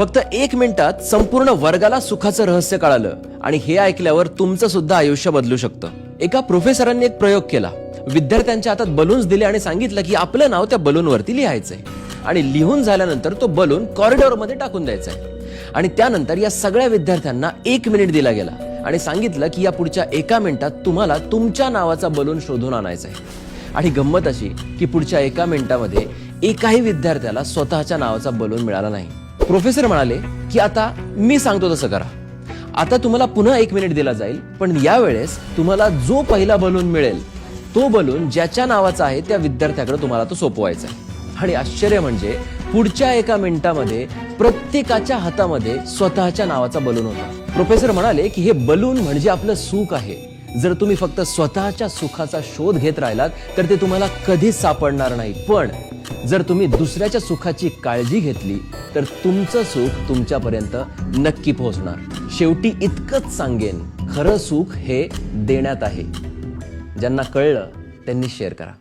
फक्त एक मिनिटात संपूर्ण वर्गाला सुखाचं रहस्य कळालं. आणि हे ऐकल्यावर तुमचं सुद्धा आयुष्य बदलू शकतं. एका प्रोफेसरांनी एक प्रयोग केला. विद्यार्थ्यांच्या हातात बलून्स दिले आणि सांगितलं की आपलं नाव त्या बलूनवरती लिहायचंय. आणि लिहून झाल्यानंतर तो बलून कॉरिडॉरमध्ये टाकून द्यायचा आहे आणि त्यानंतर या सगळ्या विद्यार्थ्यांना एक मिनिट दिला गेला. आणि सांगितलं की या पुढच्या एका मिनिटात तुम्हाला तुमच्या नावाचा बलून शोधून आणायचा आहे आणि गंमत अशी की पुढच्या एका मिनिटामध्ये एकाही विद्यार्थ्याला स्वतःच्या नावाचा बलून मिळाला नाही. प्रोफेसर म्हणाले की आता मी सांगतो तसं करा. आता तुम्हाला पुन्हा एक मिनिट दिला जाईल पण यावेळेस तुम्हाला जो पहिला बलून मिळेल तो बलून ज्याच्या नावाचा आहे त्या विद्यार्थ्याकडे तुम्हाला तो सोपवायचा आहे. आणि आश्चर्य म्हणजे पुढच्या एका मिनिटामध्ये प्रत्येकाच्या हातामध्ये स्वतःच्या नावाचा बलून होता. प्रोफेसर म्हणाले की हे बलून म्हणजे आपलं सुख आहे. जर तुम्ही फक्त स्वतःच्या सुखाचा शोध घेत राहिलात तर ते तुम्हाला कधीच सापडणार नाही. पण जर तुम्ही दुसऱ्याच्या सुखाची काळजी घेतली तर तुमचं सुख तुमच्यापर्यंत नक्की पोहोचणार. शेवटी इतकंच सांगेन खरं सुख हे देण्यात आहे. ज्यांना कळलं त्यांनी शेअर करा.